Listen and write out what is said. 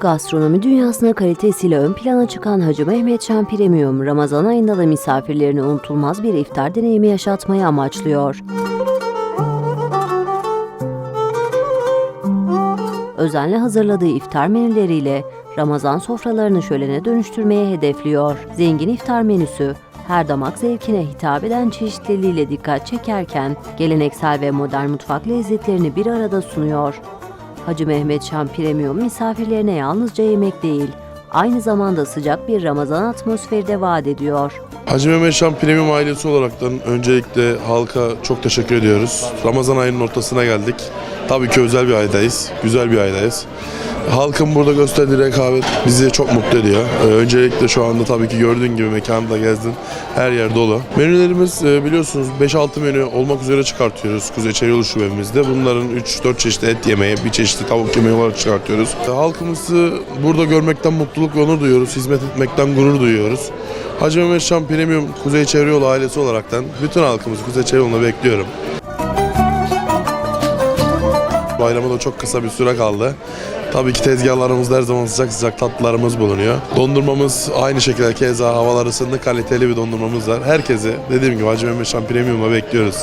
Türk gastronomi dünyasına kalitesiyle ön plana çıkan Hacı Mehmet Şen Premium, Ramazan ayında da misafirlerine unutulmaz bir iftar deneyimi yaşatmayı amaçlıyor. Özenle hazırladığı iftar menüleriyle Ramazan sofralarını şölene dönüştürmeye hedefliyor. Zengin iftar menüsü, her damak zevkine hitap eden çeşitliliğiyle dikkat çekerken geleneksel ve modern mutfak lezzetlerini bir arada sunuyor. Hacı Mehmet Şam misafirlerine yalnızca yemek değil, aynı zamanda sıcak bir Ramazan atmosferi de vaat ediyor. Hacı Mehmet Şam Premium ailesi olaraktan öncelikle halka çok teşekkür ediyoruz. Ramazan ayının ortasına geldik. Tabii ki özel bir aydayız, güzel bir aydayız. Halkın burada gösterdiği rekabet bizi çok mutlu ediyor. Ee, öncelikle şu anda tabii ki gördüğün gibi mekanı da gezdin. Her yer dolu. Menülerimiz e, biliyorsunuz 5-6 menü olmak üzere çıkartıyoruz Kuzey Çayolu şubemizde. Bunların 3-4 çeşit et yemeği, bir çeşit tavuk yemeği olarak çıkartıyoruz. E, Halkımızı burada görmekten mutluluk ve onur duyuyoruz. Hizmet etmekten gurur duyuyoruz. Hacı Mehmet Şam Premium Kuzey Çevreyolu ailesi olaraktan bütün halkımızı Kuzey Çevreyolu'na bekliyorum. Bayrama da çok kısa bir süre kaldı. Tabii ki tezgahlarımızda her zaman sıcak sıcak tatlılarımız bulunuyor. Dondurmamız aynı şekilde keza havalar ısındı kaliteli bir dondurmamız var. Herkesi dediğim gibi Hacı Mehmet Şam Premium'a bekliyoruz.